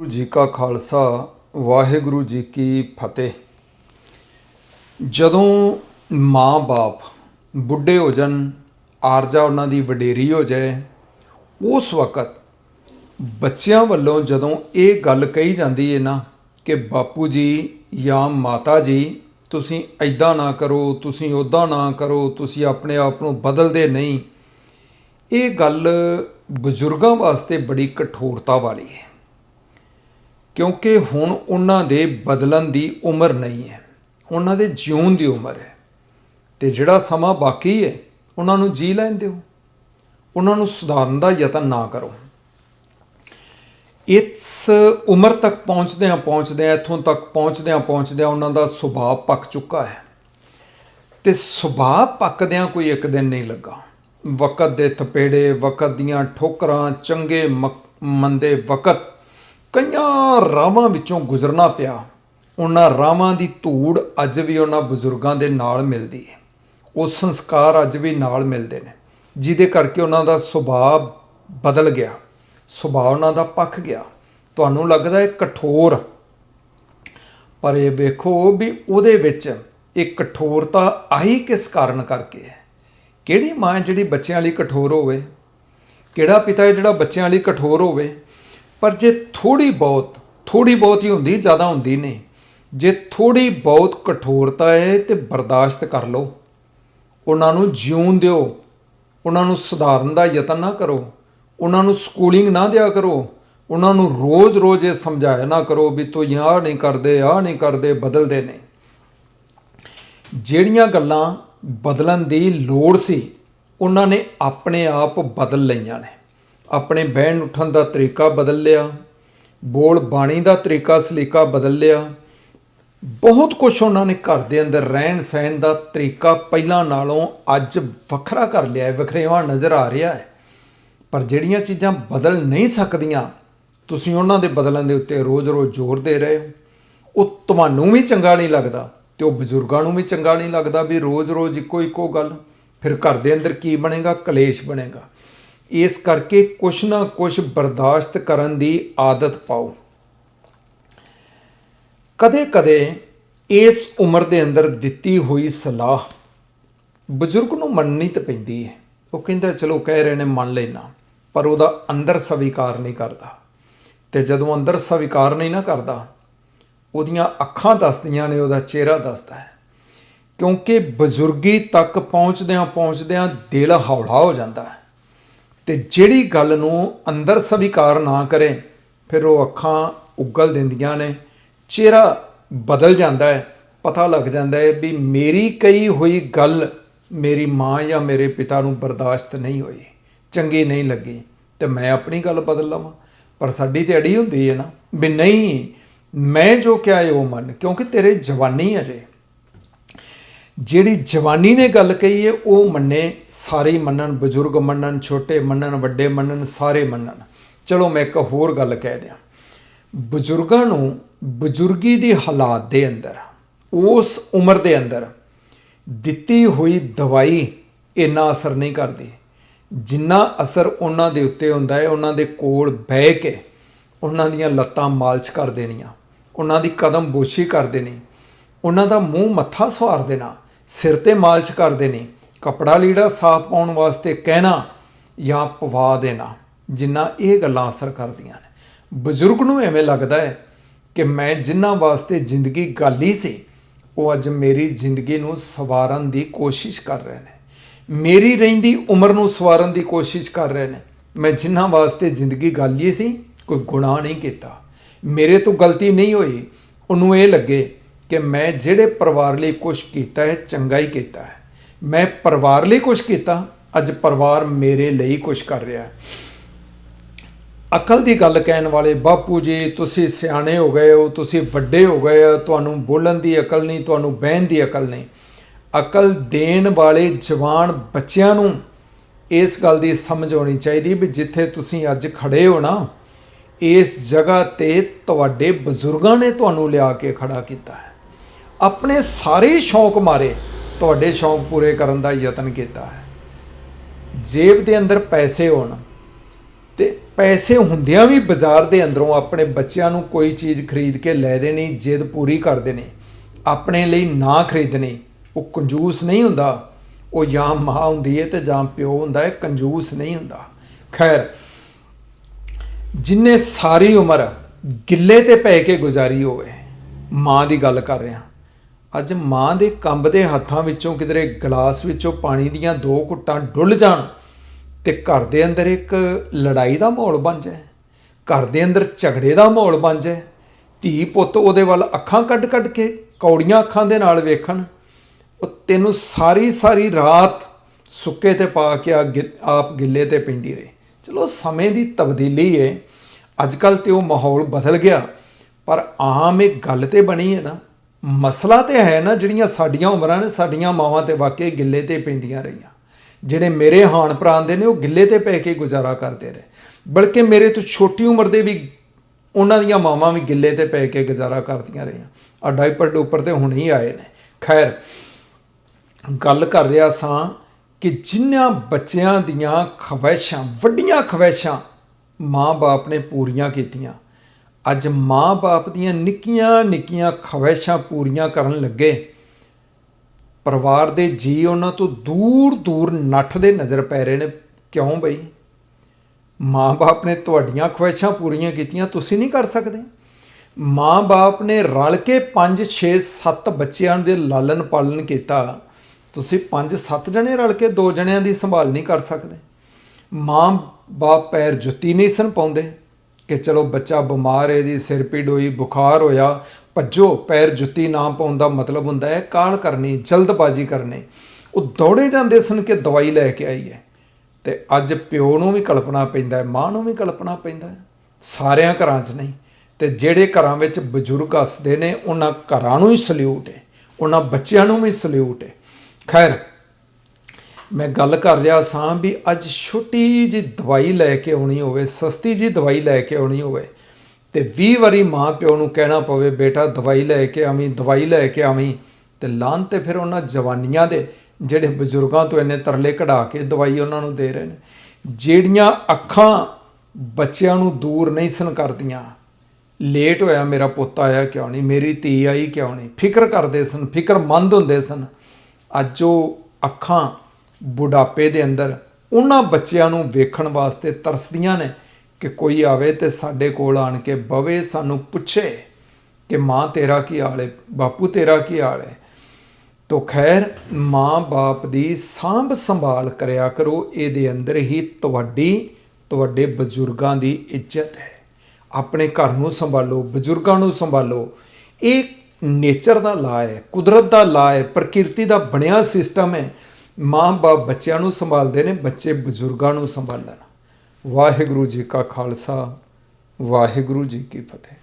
ਗੁਰੂ ਜੀ ਕਾ ਖਾਲਸਾ, ਵਾਹਿਗੁਰੂ ਜੀ ਕੀ ਫਤਿਹ। ਜਦੋਂ ਮਾਂ-ਬਾਪ ਬੁੱਢੇ ਹੋ ਜਾਣ, ਆਰਜਾ ਉਹਨਾਂ ਦੀ ਵਡੇਰੀ ਹੋ ਜਾਏ, ਉਸ ਵਕਤ ਬੱਚਿਆਂ ਵੱਲੋਂ ਜਦੋਂ ਇਹ ਗੱਲ ਕਹੀ ਜਾਂਦੀ ਹੈ ਨਾ ਕਿ ਬਾਪੂ ਜੀ ਜਾਂ ਮਾਤਾ ਜੀ, ਤੁਸੀਂ ਐਦਾਂ ਨਾ ਕਰੋ, ਤੁਸੀਂ ਉੱਦਾਂ ਨਾ ਕਰੋ, ਤੁਸੀਂ ਆਪਣੇ ਆਪ ਨੂੰ ਬਦਲਦੇ ਨਹੀਂ, ਇਹ ਗੱਲ ਬਜ਼ੁਰਗਾਂ ਵਾਸਤੇ ਬੜੀ ਕਠੋਰਤਾ ਵਾਲੀ ਹੈ। ਕਿਉਂਕਿ ਹੁਣ ਉਹਨਾਂ ਦੇ ਬਦਲਣ ਦੀ ਉਮਰ ਨਹੀਂ ਹੈ। ਉਹਨਾਂ ਦੇ ਜਿਉਣ ਦੀ ਉਮਰ ਹੈ। ਤੇ ਜਿਹੜਾ ਸਮਾਂ ਬਾਕੀ ਹੈ, ਉਹਨਾਂ ਨੂੰ ਜੀ ਲੈਣ ਦਿਓ। ਉਹਨਾਂ ਨੂੰ ਸੁਧਾਰਨ ਦਾ ਯਤਨ ਨਾ ਕਰੋ। ਇਸ ਉਮਰ ਤੱਕ ਪਹੁੰਚਦਿਆਂ ਪਹੁੰਚਦਿਆਂ, ਇੱਥੋਂ ਤੱਕ ਪਹੁੰਚਦਿਆਂ ਪਹੁੰਚਦਿਆਂ ਉਹਨਾਂ ਦਾ ਸੁਭਾਅ ਪੱਕ ਚੁੱਕਾ ਹੈ। ਤੇ ਸੁਭਾਅ ਪੱਕਦਿਆਂ ਕੋਈ ਇੱਕ ਦਿਨ ਨਹੀਂ ਲੱਗਾ। ਵਕਤ ਦੇ ਥਪੇੜੇ, ਵਕਤ ਦੀਆਂ ਠੋਕਰਾਂ, ਚੰਗੇ ਮਕ- ਮੰਦੇ ਵਕਤ ਕਈਆਂ ਰਾਵਾਂ ਵਿੱਚੋਂ ਗੁਜ਼ਰਨਾ ਪਿਆ, ਉਹਨਾਂ ਰਾਵਾਂ ਦੀ ਧੂੜ ਅੱਜ ਵੀ ਉਹਨਾਂ ਬਜ਼ੁਰਗਾਂ ਦੇ ਨਾਲ ਮਿਲਦੀ ਹੈ। ਉਹ ਸੰਸਕਾਰ ਅੱਜ ਵੀ ਨਾਲ ਮਿਲਦੇ ਨੇ, ਜਿਹਦੇ ਕਰਕੇ ਉਹਨਾਂ ਦਾ ਸੁਭਾਅ ਬਦਲ ਗਿਆ, ਸੁਭਾਅ ਉਹਨਾਂ ਦਾ ਪੱਕ ਗਿਆ। ਤੁਹਾਨੂੰ ਲੱਗਦਾ ਹੈ ਕਠੋਰ, ਪਰ ਇਹ ਵੇਖੋ ਵੀ ਉਹਦੇ ਵਿੱਚ ਇਹ ਕਠੋਰਤਾ ਆਈ ਕਿਸ ਕਾਰਨ ਕਰਕੇ ਹੈ? ਕਿਹੜੀ ਮਾਂ ਜਿਹੜੀ ਬੱਚਿਆਂ ਲਈ ਕਠੋਰ ਹੋਵੇ? ਕਿਹੜਾ ਪਿਤਾ ਹੈ ਜਿਹੜਾ ਬੱਚਿਆਂ ਲਈ ਕਠੋਰ ਹੋਵੇ? ਪਰ ਜੇ ਥੋੜੀ ਬਹੁਤ ਥੋੜੀ ਬਹੁਤ ਹੀ ਹੁੰਦੀ, ਜ਼ਿਆਦਾ ਹੁੰਦੀ ਨਹੀਂ। ਜੇ ਥੋੜੀ ਬਹੁਤ ਕਠੋਰਤਾ ਹੈ ਤੇ ਬਰਦਾਸ਼ਤ ਕਰ ਲਓ। ਉਹਨਾਂ ਨੂੰ ਜਿਉਣ ਦਿਓ। ਉਹਨਾਂ ਨੂੰ ਸੁਧਾਰਨ ਦਾ ਯਤਨ ਨਾ ਕਰੋ। ਉਹਨਾਂ ਨੂੰ ਸਕੂਲਿੰਗ ਨਾ ਦਿਆ ਕਰੋ। ਉਹਨਾਂ ਨੂੰ ਰੋਜ਼-ਰੋਜ਼ ਇਹ ਸਮਝਾਇਆ ਨਾ ਕਰੋ ਵੀ ਤੂੰ ਯਾਰ ਨਹੀਂ ਕਰਦੇ ਆ ਨਹੀਂ ਕਰਦੇ, ਬਦਲਦੇ ਨੇ। ਜਿਹੜੀਆਂ ਗੱਲਾਂ ਬਦਲਣ ਦੀ ਲੋੜ ਸੀ, ਉਹਨਾਂ ਨੇ ਆਪਣੇ ਆਪ ਬਦਲ ਲਈਆਂ ਨੇ। ਆਪਣੇ ਬਹਿਣ ਉੱਠਣ ਦਾ ਤਰੀਕਾ ਬਦਲ ਲਿਆ, ਬੋਲ ਬਾਣੀ ਦਾ ਤਰੀਕਾ, ਸਲੀਕਾ ਬਦਲ ਲਿਆ। ਬਹੁਤ ਕੁਝ ਉਹਨਾਂ ਨੇ ਘਰ ਦੇ ਅੰਦਰ ਰਹਿਣ ਸਹਿਣ ਦਾ ਤਰੀਕਾ ਪਹਿਲਾਂ ਨਾਲੋਂ ਅੱਜ ਵੱਖਰਾ ਕਰ ਲਿਆ ਹੈ, ਵਖਰੇਵਾਂ ਨਜ਼ਰ ਆ ਰਿਹਾ ਹੈ। ਪਰ ਜਿਹੜੀਆਂ ਚੀਜ਼ਾਂ ਬਦਲ ਨਹੀਂ ਸਕਦੀਆਂ, ਤੁਸੀਂ ਉਹਨਾਂ ਦੇ ਬਦਲਣ ਦੇ ਉੱਤੇ ਰੋਜ਼-ਰੋਜ਼ ਜ਼ੋਰ ਦੇ ਰਹੇ ਹੋ। ਉਹ ਤੁਹਾਨੂੰ ਵੀ ਚੰਗਾ ਨਹੀਂ ਲੱਗਦਾ ਤੇ ਉਹ ਬਜ਼ੁਰਗਾਂ ਨੂੰ ਵੀ ਚੰਗਾ ਨਹੀਂ ਲੱਗਦਾ ਵੀ ਰੋਜ਼-ਰੋਜ਼ ਇੱਕੋ ਇੱਕੋ ਗੱਲ। ਫਿਰ ਘਰ ਦੇ ਅੰਦਰ ਕੀ ਬਣੇਗਾ? ਕਲੇਸ਼ ਬਣੇਗਾ। ਇਸ ਕਰਕੇ ਕੁਛ ਨਾ ਕੁਛ ਬਰਦਾਸ਼ਤ ਕਰਨ ਦੀ ਆਦਤ ਪਾਓ। ਕਦੇ-ਕਦੇ ਇਸ ਉਮਰ ਦੇ ਅੰਦਰ ਦਿੱਤੀ ਹੋਈ ਸਲਾਹ ਬਜ਼ੁਰਗ ਨੂੰ ਮੰਨਣੀ ਤਾਂ ਪੈਂਦੀ ਹੈ। ਉਹ ਕਹਿੰਦਾ, ਚਲੋ, ਕਹਿ ਰਹੇ ਨੇ, ਮੰਨ ਲੈਣਾ ਪਰ ਉਹਦਾ ਅੰਦਰ ਸਵੀਕਾਰ ਨਹੀਂ ਕਰਦਾ। ਤੇ ਜਦੋਂ ਅੰਦਰ ਸਵੀਕਾਰ ਨਹੀਂ ਨਾ ਕਰਦਾ, ਉਹਦੀਆਂ ਅੱਖਾਂ ਦੱਸਦੀਆਂ ਨੇ, ਉਹਦਾ ਚਿਹਰਾ ਦੱਸਦਾ ਹੈ। ਕਿਉਂਕਿ ਬਜ਼ੁਰਗੀ ਤੱਕ ਪਹੁੰਚਦਿਆਂ ਪਹੁੰਚਦਿਆਂ ਦਿਲ ਹੌਲਾ ਹੋ ਜਾਂਦਾ ਹੈ। ਤੇ ਜਿਹੜੀ ਗੱਲ ਨੂੰ ਅੰਦਰ ਸਵੀਕਾਰ ਨਾ ਕਰੇ, ਫਿਰ ਉਹ ਅੱਖਾਂ ਉਗਲ ਦਿੰਦੀਆਂ ਨੇ। ਚਿਹਰਾ ਬਦਲ ਜਾਂਦਾ ਹੈ। ਪਤਾ ਲੱਗ ਜਾਂਦਾ ਹੈ ਵੀ ਮੇਰੀ ਕਹੀ ਹੋਈ ਗੱਲ ਮੇਰੀ ਮਾਂ ਜਾਂ ਮੇਰੇ ਪਿਤਾ ਨੂੰ ਬਰਦਾਸ਼ਤ ਨਹੀਂ ਹੋਈ। ਚੰਗੀ ਨਹੀਂ ਲੱਗੀ ਤੇ ਮੈਂ ਆਪਣੀ ਗੱਲ ਬਦਲ ਲਵਾਂ। ਪਰ ਸਾਡੀ ਤੇ ਅੜੀ ਹੁੰਦੀ ਹੈ ਨਾ ਵੀ ਨਹੀਂ, ਮੈਂ ਜੋ ਕਿਹਾ ਹੈ ਉਹ ਮੰਨ, ਕਿਉਂਕਿ ਤੇਰੇ ਜਵਾਨੀ ਅਜੇ। ਜਿਹੜੀ ਜਵਾਨੀ ਨੇ ਗੱਲ ਕਹੀ ਹੈ ਉਹ ਮੰਨੇ, ਸਾਰੇ ਮੰਨਣ, ਬਜ਼ੁਰਗ ਮੰਨਣ, ਛੋਟੇ ਮੰਨਣ, ਵੱਡੇ ਮੰਨਣ, ਸਾਰੇ ਮੰਨਣ। ਚਲੋ ਮੈਂ ਇੱਕ ਹੋਰ ਗੱਲ ਕਹਿ ਦਿਆਂ। ਬਜ਼ੁਰਗਾਂ ਨੂੰ ਬਜ਼ੁਰਗੀ ਦੀ ਹਾਲਾਤ ਦੇ ਅੰਦਰ, ਉਸ ਉਮਰ ਦੇ ਅੰਦਰ ਦਿੱਤੀ ਹੋਈ ਦਵਾਈ ਇੰਨਾ ਅਸਰ ਨਹੀਂ ਕਰਦੀ। ਜਿੰਨਾ ਅਸਰ ਉਹਨਾਂ ਦੇ ਉੱਤੇ ਹੁੰਦਾ ਹੈ ਉਹਨਾਂ ਦੇ ਕੋਲ ਬਹਿ ਕੇ ਉਹਨਾਂ ਦੀਆਂ ਲੱਤਾਂ ਮਾਲਚ ਕਰ ਦੇਣੀਆਂ, ਉਹਨਾਂ ਦੀ ਕਦਮ ਬੋਸ਼ੀ ਕਰ ਦੇਣੀ, ਉਹਨਾਂ ਦਾ ਮੂੰਹ ਮੱਥਾ ਸਵਾਰ ਦੇਣਾ ਸਿਰ ਤੇ ਮਾਲਚ ਕਰਦੇ ਨੇ, ਕਪੜਾ ਲੀੜਾ ਸਾਫ਼ ਪਾਉਣ ਵਾਸਤੇ ਕਹਿਣਾ ਜਾਂ ਪਵਾ ਦੇਣਾ, ਜਿੰਨਾ ਇਹ ਗੱਲਾਂ ਅਸਰ ਕਰਦੀਆਂ ਨੇ। ਬਜ਼ੁਰਗ ਨੂੰ ਐਵੇਂ ਲੱਗਦਾ ਹੈ ਕਿ ਮੈਂ ਜਿਨ੍ਹਾਂ ਵਾਸਤੇ ਜ਼ਿੰਦਗੀ ਗਾਲੀ ਸੀ, ਉਹ ਅੱਜ ਮੇਰੀ ਜ਼ਿੰਦਗੀ ਨੂੰ ਸਵਾਰਨ ਦੀ ਕੋਸ਼ਿਸ਼ ਕਰ ਰਹੇ ਨੇ। ਮੇਰੀ ਰਹਿੰਦੀ ਉਮਰ ਨੂੰ ਸਵਾਰਨ ਦੀ ਕੋਸ਼ਿਸ਼ ਕਰ ਰਹੇ ਨੇ। ਮੈਂ ਜਿਨ੍ਹਾਂ ਵਾਸਤੇ ਜ਼ਿੰਦਗੀ ਗਾਲੀ ਸੀ, ਕੋਈ ਗੁਨਾਹ ਨਹੀਂ ਕੀਤਾ। ਮੇਰੇ ਤੋਂ ਗਲਤੀ ਨਹੀਂ ਹੋਈ, ਉਹਨੂੰ ਇਹ ਲੱਗੇ ਕਿ ਮੈਂ ਜਿਹੜੇ ਪਰਿਵਾਰ ਲਈ ਕੁਝ ਕੀਤਾ ਹੈ, ਚੰਗਾ ਹੀ ਕੀਤਾ ਹੈ। ਮੈਂ ਪਰਿਵਾਰ ਲਈ ਕੁਝ ਕੀਤਾ, ਅੱਜ ਪਰਿਵਾਰ ਮੇਰੇ ਲਈ ਕੁਝ ਕਰ ਰਿਹਾ ਹੈ। ਅਕਲ ਦੀ ਗੱਲ ਕਹਿਣ ਵਾਲੇ, ਬਾਪੂ ਜੀ, ਤੁਸੀਂ ਸਿਆਣੇ ਹੋ ਗਏ ਹੋ, ਤੁਸੀਂ ਵੱਡੇ ਹੋ ਗਏ ਹੋ, ਤੁਹਾਨੂੰ ਬੋਲਣ ਦੀ ਅਕਲ ਨਹੀਂ, ਤੁਹਾਨੂੰ ਬਹਿਣ ਦੀ ਅਕਲ ਨਹੀਂ। ਅਕਲ ਦੇਣ ਵਾਲੇ ਜਵਾਨ ਬੱਚਿਆਂ ਨੂੰ ਇਸ ਗੱਲ ਦੀ ਸਮਝ ਆਉਣੀ ਚਾਹੀਦੀ ਵੀ ਜਿੱਥੇ ਤੁਸੀਂ ਅੱਜ ਖੜੇ ਹੋ ਨਾ, ਇਸ ਜਗ੍ਹਾ ਤੇ ਤੁਹਾਡੇ ਬਜ਼ੁਰਗਾਂ ਨੇ ਤੁਹਾਨੂੰ ਲਿਆ ਕੇ ਖੜਾ ਕੀਤਾ ਹੈ। ਆਪਣੇ ਸਾਰੇ ਸ਼ੌਂਕ ਮਾਰੇ, ਤੁਹਾਡੇ ਸ਼ੌਂਕ ਪੂਰੇ ਕਰਨ ਦਾ ਯਤਨ ਕੀਤਾ ਹੈ। ਜੇਬ ਦੇ ਅੰਦਰ ਪੈਸੇ ਹੋਣ ਤੇ ਪੈਸੇ ਹੁੰਦਿਆਂ ਵੀ ਬਾਜ਼ਾਰ ਦੇ ਅੰਦਰੋਂ ਆਪਣੇ ਬੱਚਿਆਂ ਨੂੰ ਕੋਈ ਚੀਜ਼ ਖਰੀਦ ਕੇ ਲੈ ਦੇਣੀ ਜਿੱਦ ਪੂਰੀ ਕਰ ਦੇਣੀ, ਆਪਣੇ ਲਈ ਨਾ ਖਰੀਦਣੀ, ਉਹ ਕੰਜੂਸ ਨਹੀਂ ਹੁੰਦਾ। ਉਹ ਜਾਂ ਮਾਂ ਹੁੰਦੀ ਹੈ ਤੇ ਜਾਂ ਪਿਓ ਹੁੰਦਾ ਹੈ ਕੰਜੂਸ ਨਹੀਂ ਹੁੰਦਾ। ਖੈਰ, ਜਿਨੇ ਸਾਰੀ ਉਮਰ ਗਿੱਲੇ ਤੇ ਪੈ ਕੇ ਗੁਜ਼ਾਰੀ ਹੋਵੇ, ਮਾਂ ਦੀ ਗੱਲ ਕਰ ਰਿਹਾ। ਅੱਜ ਮਾਂ ਦੇ ਕੰਬਦੇ ਹੱਥਾਂ ਵਿੱਚੋਂ ਕਿਧਰੇ ਗਲਾਸ ਵਿੱਚੋਂ ਪਾਣੀ ਦੀਆਂ ਦੋ ਘੁੱਟਾਂ ਡੁੱਲ ਜਾਣ ਤੇ ਘਰ ਦੇ ਅੰਦਰ ਇੱਕ ਲੜਾਈ ਦਾ ਮਾਹੌਲ ਬਣ ਜਾਏ, ਘਰ ਦੇ ਅੰਦਰ ਝਗੜੇ ਦਾ ਮਾਹੌਲ ਬਣ ਜਾਏ, ਧੀ ਪੁੱਤ ਉਹਦੇ ਵੱਲ ਅੱਖਾਂ ਕੱਢ-ਕੱਢ ਕੇ ਕੌੜੀਆਂ ਅੱਖਾਂ ਦੇ ਨਾਲ ਵੇਖਣ, ਉਹ ਤੈਨੂੰ ਸਾਰੀ ਸਾਰੀ ਰਾਤ ਸੁੱਕੇ ਤੇ ਪਾ ਕੇ ਆ ਗਿ- ਆਪ ਗਿੱਲੇ ਤੇ ਪੈਂਦੀ ਰਹੇ। ਚਲੋ ਸਮੇਂ ਦੀ ਤਬਦੀਲੀ ਹੈ ਅੱਜ ਕੱਲ ਤੇ ਉਹ ਮਾਹੌਲ ਬਦਲ ਗਿਆ, ਪਰ ਆਮ ਇੱਕ ਗੱਲ ਤੇ ਬਣੀ ਹੈ ਨਾ ਮਸਲਾ ਤੇ ਹੈ ਨਾ ਜਿਹੜੀਆਂ ਸਾਡੀਆਂ ਉਮਰਾਂ ਨੇ, ਸਾਡੀਆਂ ਮਾਵਾਂ ਤੇ ਵਾਕਈ ਗਿੱਲੇ ਤੇ ਪੈਂਦੀਆਂ ਰਹੀਆਂ। ਜਿਹੜੇ ਮੇਰੇ ਹਾਣ ਪ੍ਰਾਣ ਦੇ ਨੇ, ਉਹ ਗਿੱਲੇ ਤੇ ਪੈ ਕੇ ਗੁਜ਼ਾਰਾ ਕਰਦੇ ਰਹੇ। ਬਲਕਿ ਮੇਰੇ ਤੋਂ ਛੋਟੀ ਉਮਰ ਦੇ ਵੀ ਉਹਨਾਂ ਦੀਆਂ ਮਾਵਾਂ ਵੀ ਗਿੱਲੇ ਤੇ ਪੈ ਕੇ ਗੁਜ਼ਾਰਾ ਕਰਦੀਆਂ ਰਹੀਆਂ। ਆ ਡਾਈਪਰ ਡੂਪਰ ਤੇ ਹੁਣੇ ਹੀ ਆਏ ਨੇ। ਖੈਰ, ਗੱਲ ਕਰ ਰਿਹਾ ਸਾਂ ਕਿ ਜਿਨ੍ਹਾਂ ਬੱਚਿਆਂ ਦੀਆਂ ਖਵਾਇਸ਼ਾਂ, ਵੱਡੀਆਂ ਖਵਾਇਸ਼ਾਂ ਮਾਂ-ਬਾਪ ਨੇ ਪੂਰੀਆਂ ਕੀਤੀਆਂ ਅੱਜ ਮਾਂ-ਬਾਪ ਦੀਆਂ ਨਿੱਕੀਆਂ ਨਿੱਕੀਆਂ ਖਵਾਇਸ਼ਾਂ ਪੂਰੀਆਂ ਕਰਨ ਲੱਗੇ। ਪਰਿਵਾਰ ਦੇ ਜੀ ਉਹਨਾਂ ਤੋਂ ਦੂਰ ਦੂਰ ਨੱਠਦੇ ਨਜ਼ਰ ਪੈ ਰਹੇ ਨੇ। ਕਿਉਂ ਬਈ? ਮਾਂ-ਬਾਪ ਨੇ ਤੁਹਾਡੀਆਂ ਖਵਾਇਸ਼ਾਂ ਪੂਰੀਆਂ ਕੀਤੀਆਂ, ਤੁਸੀਂ ਨਹੀਂ ਕਰ ਸਕਦੇ। ਮਾਂ-ਬਾਪ ਨੇ ਰਲ ਕੇ 5 6 7 ਬੱਚਿਆਂ ਦੇ ਲਾਲਨ ਪਾਲਨ ਕੀਤਾ। ਤੁਸੀਂ 5 7 ਜਣੇ ਰਲ ਕੇ ਦੋ ਜਣਿਆਂ ਦੀ ਸੰਭਾਲ ਨਹੀਂ ਕਰ ਸਕਦੇ। ਮਾਂ-ਬਾਪ ਪੈਰ ਜੁੱਤੀ ਨਹੀਂ ਸਨ ਪਾਉਂਦੇ ਕਿ ਚਲੋ ਬੱਚਾ ਬਿਮਾਰ ਹੈ, ਇਹਦੀ ਸਿਰ ਪੀੜ ਹੋਈ, ਬੁਖਾਰ ਹੋਇਆ, ਭੱਜੋ, ਪੈਰ ਜੁੱਤੀ ਨਾ ਪਾਉਣ ਦਾ ਮਤਲਬ ਹੁੰਦਾ ਹੈ ਕਾਲ ਕਰਨੀ, ਜਲਦਬਾਜ਼ੀ ਕਰਨੀ। ਉਹ ਦੌੜੇ ਜਾਂਦੇ ਸਨ ਕਿ ਦਵਾਈ ਲੈ ਕੇ ਆਈ ਹੈ। ਤੇ ਅੱਜ ਪਿਓ ਨੂੰ ਵੀ ਕਲਪਨਾ ਪੈਂਦਾ ਹੈ, ਮਾਂ ਨੂੰ ਵੀ ਕਲਪਨਾ ਪੈਂਦਾ ਹੈ। ਸਾਰਿਆਂ ਘਰਾਂ 'ਚ ਨਹੀਂ। ਤੇ ਜਿਹੜੇ ਘਰਾਂ ਵਿੱਚ ਬਜ਼ੁਰਗ ਹੱਸਦੇ ਨੇ, ਉਹਨਾਂ ਘਰਾਂ ਨੂੰ ਹੀ ਸਲੂਟ ਹੈ। ਉਹਨਾਂ ਬੱਚਿਆਂ ਨੂੰ ਵੀ ਸਲੂਟ ਹੈ। ਖੈਰ ਮੈਂ ਗੱਲ ਕਰ ਰਿਹਾ ਸਾਂ ਵੀ ਅੱਜ ਛੋਟੀ ਜੀ ਦਵਾਈ ਲੈ ਕੇ ਆਉਣੀ ਹੋਵੇ, ਸਸਤੀ ਜੀ ਦਵਾਈ ਲੈ ਕੇ ਆਉਣੀ ਹੋਵੇ ਤੇ 20 ਵਾਰੀ ਮਾਂ ਪਿਓ ਨੂੰ ਕਹਿਣਾ ਪਵੇ, ਬੇਟਾ, ਦਵਾਈ ਲੈ ਕੇ ਆਵੀਂ, ਦਵਾਈ ਲੈ ਕੇ ਆਵੀਂ। ਤੇ ਲਾਂ ਤੇ ਫਿਰ ਉਹਨਾਂ ਜਵਾਨੀਆਂ ਦੇ ਜਿਹੜੇ ਬਜ਼ੁਰਗਾਂ ਤੋਂ ਇੰਨੇ ਤਰਲੇ ਕਢਾ ਕੇ ਦਵਾਈ ਉਹਨਾਂ ਨੂੰ ਦੇ ਰਹੇ ਨੇ। ਜਿਹੜੀਆਂ ਅੱਖਾਂ ਬੱਚਿਆਂ ਨੂੰ ਦੂਰ ਨਹੀਂ ਸਨ ਕਰਦੀਆਂ। ਲੇਟ ਹੋਇਆ ਮੇਰਾ ਪੁੱਤ ਆਇਆ ਕਿਉਂ ਨਹੀਂ, ਮੇਰੀ ਧੀ ਆਈ ਕਿਉਂ ਨਹੀਂ? ਫਿਕਰ ਕਰਦੇ ਸਨ, ਫਿਕਰਮੰਦ ਹੁੰਦੇ ਸਨ। ਅੱਜ ਉਹ ਅੱਖਾਂ ਬੁਢਾਪੇ ਦੇ ਅੰਦਰ ਉਹਨਾਂ ਬੱਚਿਆਂ ਨੂੰ ਵੇਖਣ ਵਾਸਤੇ ਤਰਸਦੀਆਂ ਨੇ ਕਿ ਕੋਈ ਆਵੇ ਤੇ ਸਾਡੇ ਕੋਲ ਆਣ ਕੇ ਬਵੇ, ਸਾਨੂੰ ਪੁੱਛੇ ਕਿ ਮਾਂ ਤੇਰਾ ਕੀ ਹਾਲ ਹੈ, ਬਾਪੂ ਤੇਰਾ ਕੀ ਹਾਲ ਹੈ। ਤੋ ਖੈਰ ਮਾਂ-ਬਾਪ ਦੀ ਸਾਂਭ ਸੰਭਾਲ ਕਰਿਆ ਕਰੋ, ਇਹਦੇ ਅੰਦਰ ਹੀ ਤੁਹਾਡੀ, ਤੁਹਾਡੇ ਬਜ਼ੁਰਗਾਂ ਦੀ ਇੱਜ਼ਤ ਹੈ। ਆਪਣੇ ਘਰ ਨੂੰ ਸੰਭਾਲੋ, ਬਜ਼ੁਰਗਾਂ ਨੂੰ ਸੰਭਾਲੋ। ਇਹ ਨੇਚਰ ਦਾ ਲਾ ਹੈ, ਕੁਦਰਤ ਦਾ ਲਾ ਹੈ, ਪ੍ਰਕਿਰਤੀ ਦਾ ਬਣਿਆ ਸਿਸਟਮ ਹੈ। ਮਾਂ-ਬਾਪ ਬੱਚਿਆਂ ਨੂੰ ਸੰਭਾਲਦੇ ਨੇ, ਬੱਚੇ ਬਜ਼ੁਰਗਾਂ ਨੂੰ ਸੰਭਾਲਣ। ਵਾਹਿਗੁਰੂ ਜੀ ਕਾ ਖਾਲਸਾ, ਵਾਹਿਗੁਰੂ ਜੀ ਕੀ ਫਤਿਹ।